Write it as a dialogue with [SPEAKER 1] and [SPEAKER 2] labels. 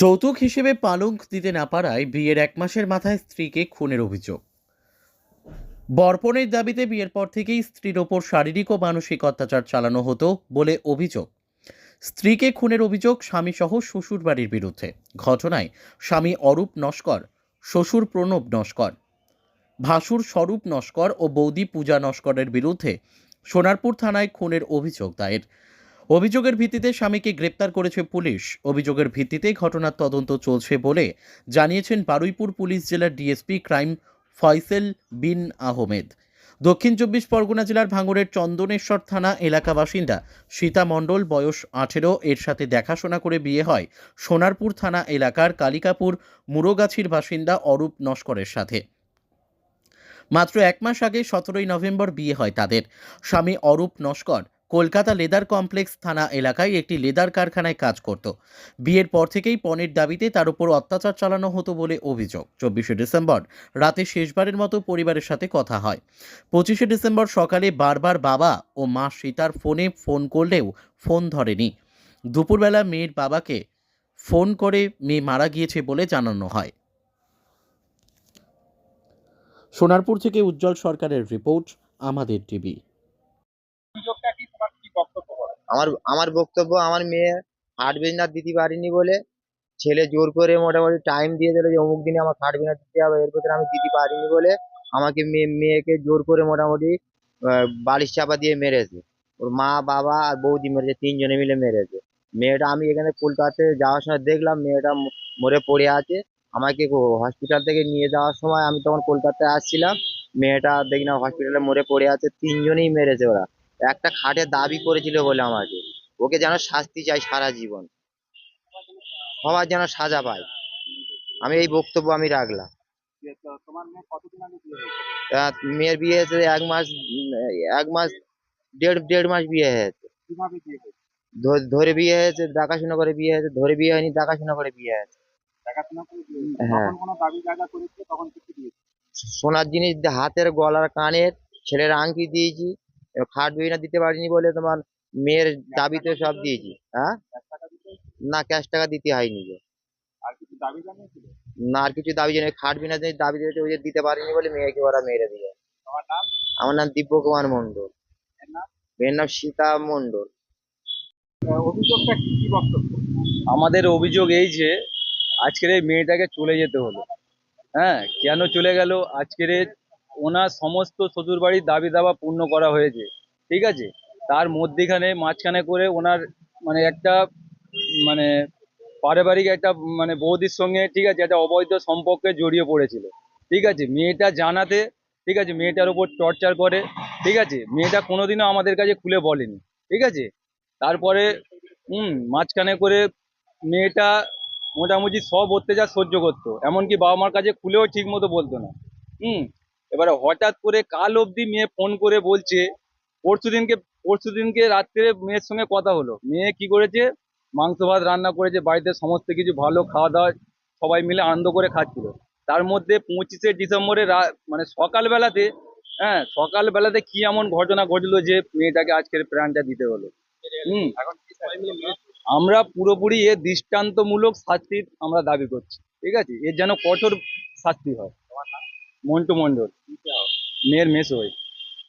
[SPEAKER 1] যৌতুক হিসেবে পালঙ্ক দিতে না পারায় বিয়ের এক মাসের মাথায় স্ত্রীকে খুনের অভিযোগ। বর্পণের দাবিতে বিয়ের পর থেকেই স্ত্রীর ওপর শারীরিক ও মানসিক অত্যাচার চালানো হতো বলে অভিযোগ। স্ত্রীকে খুনের অভিযোগ স্বামীসহ শ্বশুর বাড়ির বিরুদ্ধে। ঘটনায় স্বামী অরূপ নস্কর, শ্বশুর প্রণব নস্কর, ভাসুর স্বরূপ নস্কর ও বৌদি পূজা নস্করের বিরুদ্ধে সোনারপুর থানায় খুনের অভিযোগ দায়ের। অভিযোগের ভিত্তিতে স্বামীকে গ্রেপ্তার করেছে পুলিশ। অভিযোগের ভিত্তিতে ঘটনার তদন্ত চলছে বলে জানিয়েছেন বারুইপুর পুলিশ জেলার ডিএসপি ক্রাইম ফয়সেল বিন আহমেদ। দক্ষিণ চব্বিশ পরগনা জেলার ভাঙড়ের চন্দনেশ্বর থানা এলাকা বাসিন্দা সীতা মণ্ডল বয়স আঠেরো, এর সাথে দেখাশোনা করে বিয়ে হয় সোনারপুর থানা এলাকার কালিকাপুর মুরোগাছির বাসিন্দা অরূপ নস্করের সাথে। মাত্র এক মাস আগে সতেরোই নভেম্বর বিয়ে হয় তাদের। স্বামী অরূপ নস্কর কলকাতা লেদার কমপ্লেক্স থানা এলাকায় একটি লেদার কারখানায় কাজ করত। বিয়ের পর থেকেই পণের দাবিতে তার উপর অত্যাচার চালানো হতো বলে অভিযোগ। চব্বিশে ডিসেম্বর, রাতে শেষবারের মতো পরিবারের সাথে কথা হয়। পঁচিশে ডিসেম্বর সকালে বারবার বাবা ও মা সীতার ফোনে ফোন করলেও ফোন ধরেনি। দুপুরবেলা মেয়ের বাবাকে ফোন করে মেয়ে মারা গিয়েছে বলে জানানো হয়। সোনারপুর থেকে উজ্জ্বল সরকারের রিপোর্ট, আমাদের টিভি।
[SPEAKER 2] আমার আমার বক্তব্য, আমার মেয়ে হাট বিজনেস দিতে পারিনি বলে ছেলে জোর করে মোটামুটি টাইম দিয়ে দিল যে, অমুক দিনে আমার হাট বিজনেস দিতে হবে, এর ভিতরে আমি দিতে পারিনি বলে আমাকে মেয়ে, মেয়েকে জোর করে মোটামুটি বালিশ চাপা দিয়ে মেরেছে। ওর মা, বাবা আর বৌদি মেরেছে, তিনজনে মিলে মেরেছে। মেয়েটা, আমি এখানে কলকাতাতে যাওয়ার সময় দেখলাম, মেয়েটা মরে পড়ে আছে। আমাকে হসপিটাল থেকে নিয়ে যাওয়ার সময় আমি তখন কলকাতায় আসছিলাম। মেয়েটা দেখি না হসপিটালে মরে পড়ে আছে, তিনজনেই মেরেছে ওরা। একটা খাটে দাবি করেছিল বলে আমাকে। ওকে যেন শাস্তি চাই সারা জীবন। সবার যেন সাজা পায়। আমি এই বক্তব্য আমি রাখলাম। মেয়ের বিয়ে হয়েছে এক মাস এক মাস, দেড় দেড় মাস বিয়ে হয়েছে। ধরে বিয়ে হয়েছে, দেখাশোনা করে বিয়ে হয়েছে, ধরে বিয়ে হয়নি, দেখাশোনা করে বিয়ে হয়েছে। হ্যাঁ। সোনার জিনিস হাতের, গলার কানের, ছেলের আংটি দিয়েছি। খাট বিনা দিতে পারিনি বলে তোমার মেয়ের দাবিতে সব দিয়েছি। হ্যাঁ? না ক্যাশ টাকা দিতে হয়নি গো।
[SPEAKER 3] আর কিছু দাবি জানিয়েছিল?
[SPEAKER 2] না আর কিছু দাবি জানি খাট বিনা যে দাবি দিয়েছে ওই যে দিতে পারিনি বলে মেয়েকে ওরা মেরে দিয়ে আমার নাম দিব্য কুমার মন্ডল মেয়ের নাম সীতা মন্ডল
[SPEAKER 3] অভিযোগটা কি কি বক্তব্য?
[SPEAKER 4] আমাদের অভিযোগ এই যে আজকের এই মেয়েটাকে চলে যেতে হলো। হ্যাঁ কেন চলে গেল? আজকের এই ওনার সমস্ত শ্বশুরবাড়ির দাবি দাবা পূর্ণ করা হয়েছে, ঠিক আছে? তার মধ্যেখানে মাঝখানে করে ওনার মানে একটা মানে পারিবারিক একটা মানে বৌদির সঙ্গে, ঠিক আছে, একটা অবৈধ সম্পর্কে জড়িয়ে পড়েছিল, ঠিক আছে? মেয়েটা জানাতে, ঠিক আছে, মেয়েটার উপর টর্চার করে, ঠিক আছে? মেয়েটা কোনোদিনও আমাদের কাছে খুলে বলেনি, ঠিক আছে? তারপরে, হুম, মাঝখানে করে মেয়েটা মোটামুটি সব অত্যাচার সহ্য করতো, এমনকি বাবা মার কাছে খুলেও ঠিক মতো বলতো না, হুম? এবারে হঠাৎ করে কাল অবধি মেয়ে ফোন করে বলছে, পরশু দিনকে পরশু দিনকে রাত্রে মেয়ের সঙ্গে কথা হলো। মেয়ে কি করেছে? মাংস ভাত রান্না করেছে, বাড়িতে সমস্ত কিছু ভালো খাওয়া দাওয়া, সবাই মিলে আনন্দ করে খাচ্ছিল। তার মধ্যে পঁচিশে ডিসেম্বরে মানে সকালবেলাতে হ্যাঁ সকালবেলাতে কি এমন ঘটনা ঘটলো যে মেয়েটাকে আজকের প্রাণটা দিতে হলো? হুম। আমরা পুরোপুরি এ দৃষ্টান্তমূলক শাস্তির আমরা দাবি করছি। ঠিক আছে? এর যেন কঠোর শাস্তি হয়। মন্টু মন্ডল মেয়ের মেস হয়ে